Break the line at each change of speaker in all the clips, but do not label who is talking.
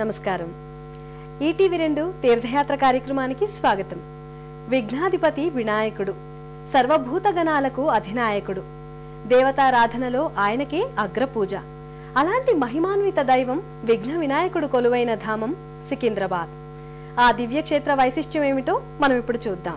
నమస్కారం. ఈటీవీ రెండు తీర్థయాత్ర కార్యక్రమానికి స్వాగతం. విఘ్నాధిపతి వినాయకుడు సర్వభూత గణాలకు అధినాయకుడు. దేవతారాధనలో ఆయనకే అగ్రపూజ. అలాంటి మహిమాన్విత దైవం విఘ్న వినాయకుడు కొలువైన ధామం సికింద్రాబాద్. ఆ దివ్యక్షేత్ర వైశిష్ట్యం ఏమిటో మనం ఇప్పుడు చూద్దాం.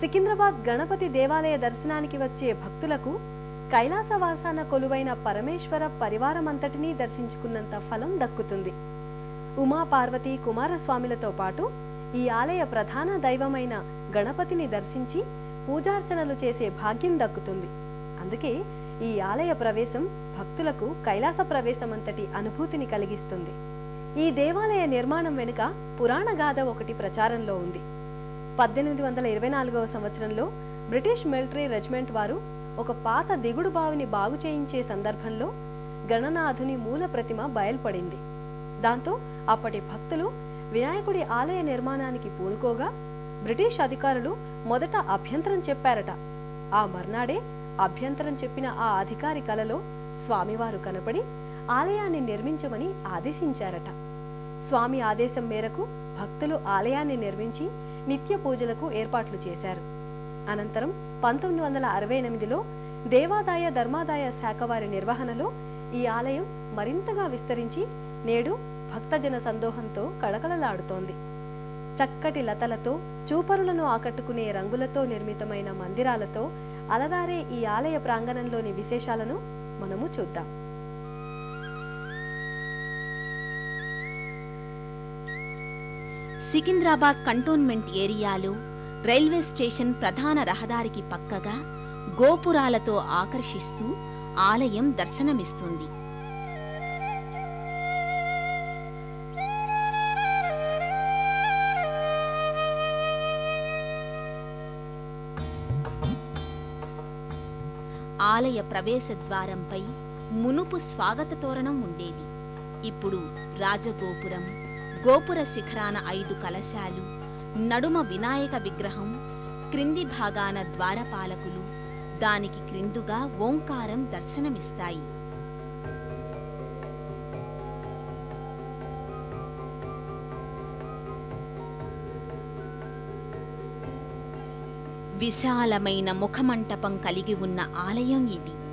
సికింద్రాబాద్ గణపతి దేవాలయ దర్శనానికి వచ్చే భక్తులకు కైలాసవాసాన కొలువైన పరమేశ్వర పరివారమంతటినీ దర్శించుకున్నంత ఫలం దక్కుతుంది. ఉమా పార్వతి కుమారస్వామిలతో పాటు ఈ ఆలయ ప్రధాన దైవమైన గణపతిని దర్శించి పూజార్చనలు చేసే భాగ్యం దక్కుతుంది. అందుకే ఈ ఆలయ ప్రవేశం భక్తులకు కైలాస ప్రవేశమంతటి అనుభూతిని కలిగిస్తుంది. ఈ దేవాలయ నిర్మాణం వెనుక పురాణ గాథ ఒకటి ప్రచారంలో ఉంది. పద్దెనిమిది వందల ఇరవై నాలుగవ సంవత్సరంలో బ్రిటిష్ మిలిటరీ రెజిమెంట్ వారు ఒక పాత దిగుడు బావిని బాగు చేయించే సందర్భంలో గణనాథుని మూల ప్రతిమ బయల్పడింది. దాంతో అప్పటి భక్తులు వినాయకుడి ఆలయ నిర్మాణానికి పూనుకోగా బ్రిటిష్ అధికారులు మొదట అభ్యంతరం చెప్పారట. ఆ మర్నాడే అభ్యంతరం చెప్పిన ఆ అధికారి కలలో స్వామివారు కనపడి ఆలయాన్ని నిర్మించమని ఆదేశించారట. స్వామి ఆదేశం మేరకు భక్తులు ఆలయాన్ని నిర్మించి నిత్య పూజలకు ఏర్పాట్లు చేశారు. అనంతరం పంతొమ్మిది వందల అరవై ఎనిమిదిలో దేవాదాయ ధర్మాదాయ శాఖ వారి నిర్వహణలో ఈ ఆలయం మరింతగా విస్తరించి నేడు భక్తజన సందోహంతో కళకళలాడుతోంది. చక్కటి లతలతో చూపరులను ఆకట్టుకునే రంగులతో నిర్మితమైన మందిరాలతో అలరారే ఈ ఆలయ ప్రాంగణంలోని విశేషాలను మనము చూద్దాం.
సికింద్రాబాద్ కంటోన్మెంట్ ఏరియాలో రైల్వే స్టేషన్ ప్రధాన రహదారికి పక్కగా గోపురాలతో ఆకర్షిస్తూ ఆలయం దర్శనమిస్తుంది. ఆలయ ప్రవేశ ద్వారంపై మునుపు స్వాగత తోరణం ఉండేది. ఇప్పుడు రాజగోపురం గోపుర శిఖరాన ఐదు కలశాలు నడుమ వినాయక విగ్రహం క్రింది భాగాన ద్వారపాలకులు దానికి క్రిందుగా ఓంకారం దర్శనమిస్తాయి. విశాలమైన ముఖమంటపం కలిగి ఉన్న ఆలయం ఇది.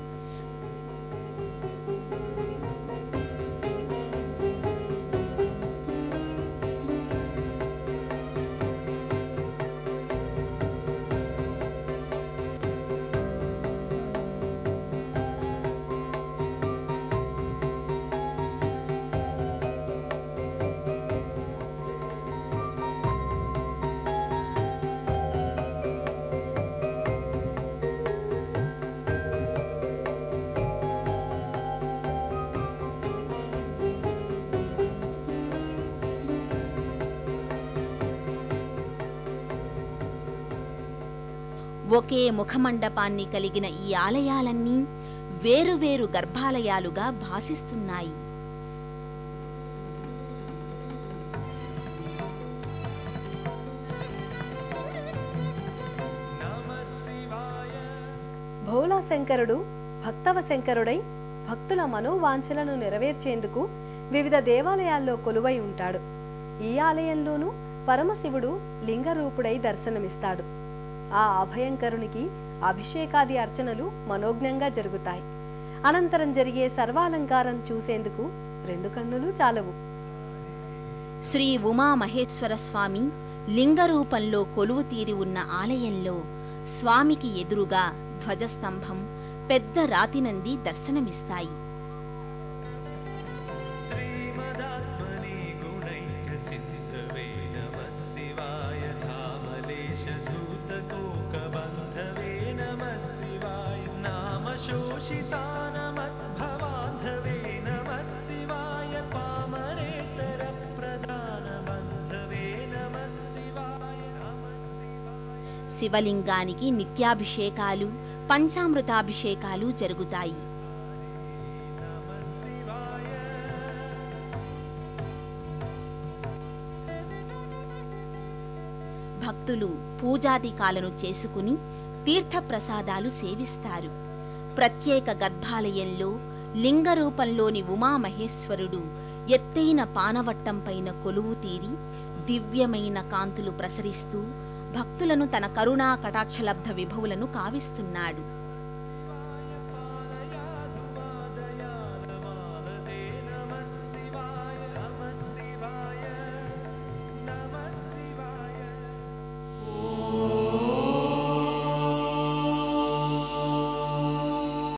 ఒకే ముఖమండపాన్ని కలిగిన ఈ ఆలయాలన్నీ వేరువేరు గర్భాలయాలుగా భాసిస్తున్నాయి.
భోలా శంకరుడు భక్తవ శంకరుడై భక్తుల మనోవాంఛలను నెరవేర్చేందుకు వివిధ దేవాలయాల్లో కొలువై ఉంటాడు. ఈ ఆలయంలోనూ పరమశివుడు లింగరూపుడై దర్శనమిస్తాడు. ఆ అభయంకరునికి అభిషేకాది అర్చనలు మనోజ్ఞంగా జరుగుతాయి. అనంతరం జరిగే సర్వాలంకారం చూసేందుకు రెండు కన్నులు చాలవు.
శ్రీ ఉమామహేశ్వర స్వామి లింగ రూపంలో కొలువు తీరి ఉన్న ఆలయంలో స్వామికి ఎదురుగా ధ్వజస్తంభం పెద్ద రాతినంది దర్శనమిస్తాయి.
नामशोषितानमद्भवान्धवे नमः शिवाय पामरेतरप्रधानबन्धवे नमः शिवाय नमः शिवाय
శివలింగానికి నిత్యాభిషేకాలు పంచామృతాభిషేకాలు జరుగుతాయి
नमः शिवाय
భక్తులు పూజాదికాలను చేసుకుని తీర్థప్రసాదాలు సేవిస్తారు ప్రత్యేక గర్భాలయంలో లింగ రూపంలోని ఉమామహేశ్వరుడు ఎత్తైన పానవట్టంపైన కొలువు తీరి దివ్యమైన కాంతులు ప్రసరిస్తూ భక్తులను తన కరుణా కటాక్షలబ్ధ విభవులను కావిస్తున్నాడు.